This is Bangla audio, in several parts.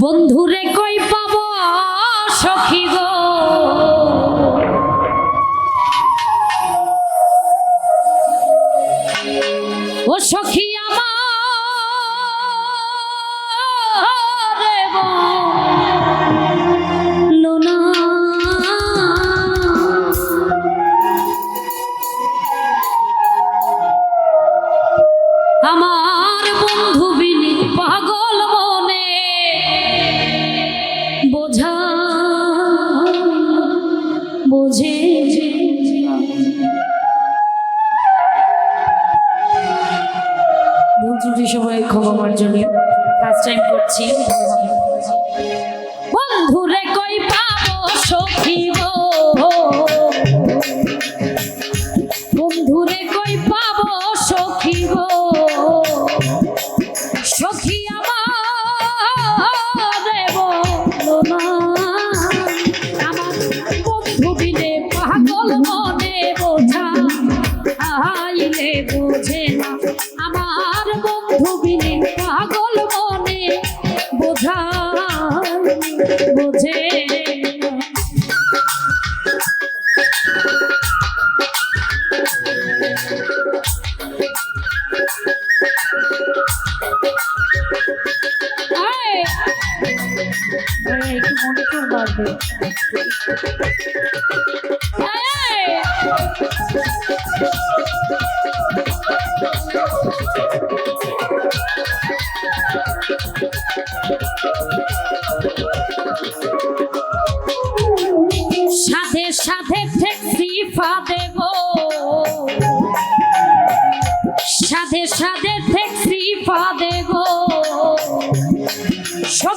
বন্ধুরে কই পাব সখী গো? ও সখী ফার্স্ট টাইম করছি। বন্ধুরে কই পাবো সখী? বোঝে একটু মনে Thank you. সব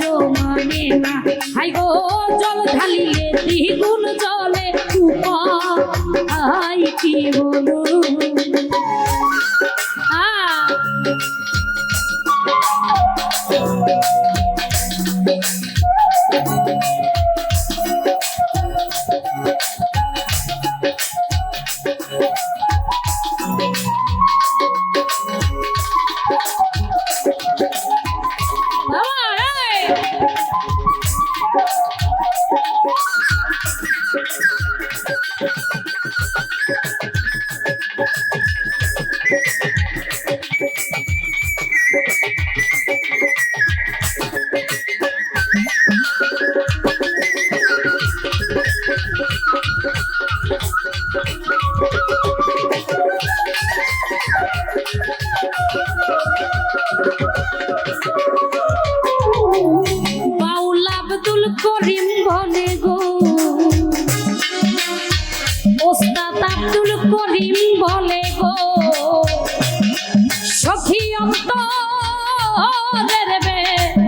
জমানে না। হাই গো জল ঢালিলে দ্বিগুণ জলে আই কি হলো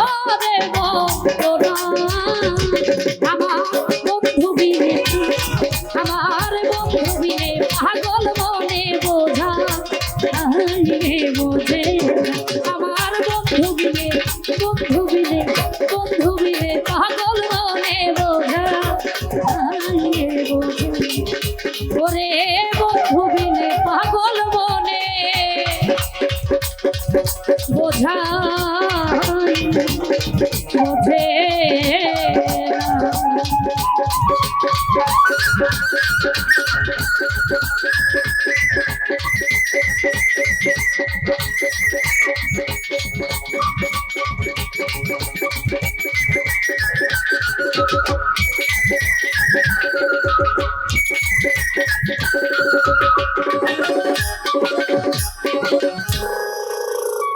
আমার বন্ধনা বোঝে না।